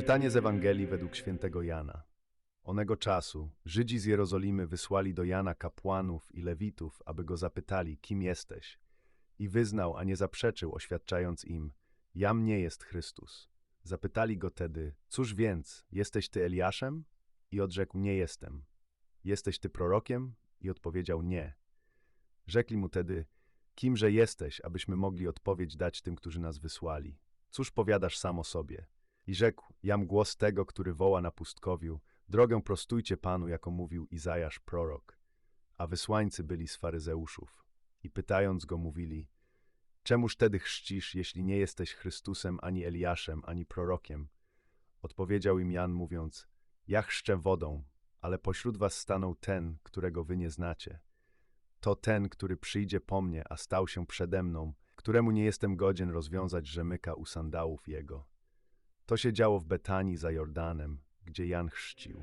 Czytanie z Ewangelii według świętego Jana. Onego czasu Żydzi z Jerozolimy wysłali do Jana kapłanów i lewitów, aby go zapytali, kim jesteś. I wyznał, a nie zaprzeczył, oświadczając im, jam nie jest Chrystus. Zapytali go tedy, cóż więc, jesteś ty Eliaszem? I odrzekł, nie jestem. Jesteś ty prorokiem? I odpowiedział, nie. Rzekli mu tedy, kimże jesteś, abyśmy mogli odpowiedź dać tym, którzy nas wysłali? Cóż powiadasz sam o sobie? I rzekł, jam głos tego, który woła na pustkowiu, drogę prostujcie Panu, jako mówił Izajasz prorok. A wysłańcy byli z faryzeuszów. I pytając go mówili, czemuż tedy chrzcisz, jeśli nie jesteś Chrystusem, ani Eliaszem, ani prorokiem? Odpowiedział im Jan mówiąc, ja chrzczę wodą, ale pośród was stanął ten, którego wy nie znacie. To ten, który przyjdzie po mnie, a stał się przede mną, któremu nie jestem godzien rozwiązać rzemyka u sandałów jego. To się działo w Betanii za Jordanem, gdzie Jan chrzcił.